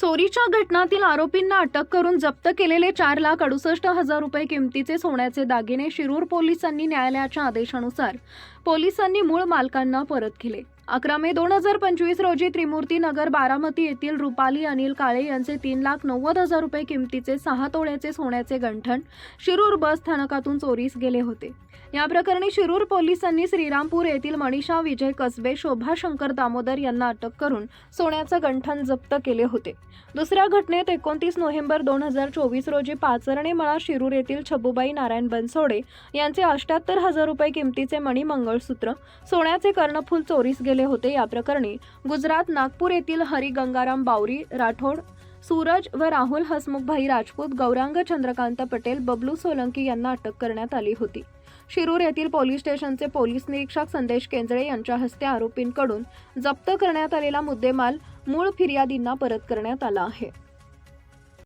चोरीच्या घटनातील आरोपींना अटक करून जप्त केलेले चार लाख अडुसष्ट हजार रुपये किमतीचे सोन्याचे दागिने शिरूर पोलिसांनी न्यायालयाच्या आदेशानुसार पोलिसांनी मूळ मालकांना परत केले. अकरा मे दोन हजार पंचवीस रोजी त्रिमूर्ती नगर बारामती येथील रुपाली अनिल काळे यांचे तीन लाख नव्वद हजार रुपये किमतीचे सहा तोळ्याचे सोन्याचे गंठण शिरूर बस स्थानकातून चोरीस गेले होते. या प्रकरणी शिरूर पोलिसांनी श्रीरामपूर येथील मनीषा विजय कसबे शोभा शंकर दामोदर यांना अटक करून सोन्याचं गंठण जप्त केले होते. दुसऱ्या घटनेत एकोणतीस नोव्हेंबर दोन हजार चोवीस रोजी पाचरणे मळा शिरूर येथील छबुबाई नारायण बनसोडे यांचे अष्ट्याहत्तर हजार रुपये किमतीचे मणी मंगळसूत्र सोन्याचे कर्णफूल चोरीस गेले होते या प्रकरणी गुजरात नागपूर येथील हरी गंगाराम बावरी राठोड सूरज व राहुल हसमुखभाई राजपूत गौरांग चंद्रकांत पटेल बबलू सोलंकी यांना अटक करण्यात आली होती. शिरूर येथील पोलीस स्टेशनचे पोलीस निरीक्षक संदेश केंजळे यांच्या हस्ते आरोपींकडून जप्त करण्यात आलेला मुद्देमाल मूळ फिर्यादींना परत करण्यात आला आहे.